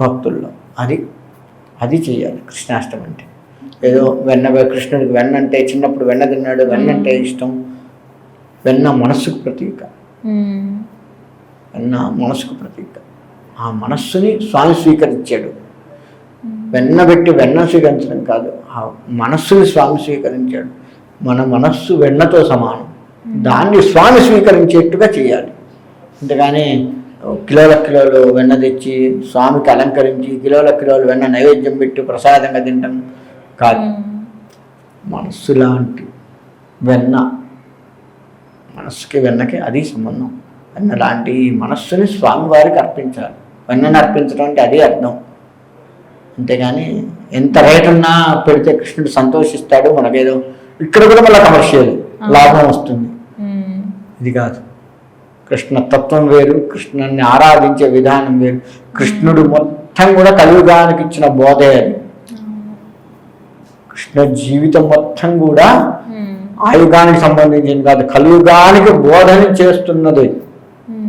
భక్తుల్లో. అది అది చేయాలి. కృష్ణాష్టమి అంటే. ఏదో వెన్న కృష్ణుడికి వెన్న అంటే చిన్నప్పుడు వెన్న తిన్నాడు వెన్న అంటే ఇష్టం. వెన్న మనస్సుకు ప్రతీక. వెన్న మనస్సుకు ప్రతీక. ఆ మనస్సుని స్వామి స్వీకరించాడు. వెన్న పెట్టి వెన్న స్వీకరించడం కాదు. ఆ మనస్సుని స్వామి స్వీకరించాడు. మన మనస్సు వెన్నతో సమానం. దాన్ని స్వామి స్వీకరించేట్టుగా చేయాలి. అంతేగాని కిలోల కిలోలు వెన్న తెచ్చి స్వామికి అలంకరించి కిలోల కిలోలు వెన్న నైవేద్యం పెట్టి ప్రసాదంగా తింటాం. కాదు. మనస్సు లాంటి వెన్న మనస్సుకి వెన్నకి అది సంబంధం. వెన్న లాంటి ఈ మనస్సుని స్వామివారికి అర్పించాలి. వెన్నను అర్పించడం అంటే అదే అర్థం. అంతేగాని ఎంత రేట్ ఉన్నా పెడితే కృష్ణుడు సంతోషిస్తాడు మనకేదో ఇక్కడ కూడా మళ్ళీ కమర్షియల్ లాభం వస్తుంది. ఇది కాదు. కృష్ణ తత్వం వేరు కృష్ణుని ఆరాధించే విధానం వేరు. కృష్ణుడు మొత్తం కూడా కలియుగానికి ఇచ్చిన బోధే అది. కృష్ణ జీవితం మొత్తం కూడా. ఆయుగానికి సంబంధించింది కాదు కలియుగానికి బోధన చేస్తున్నది.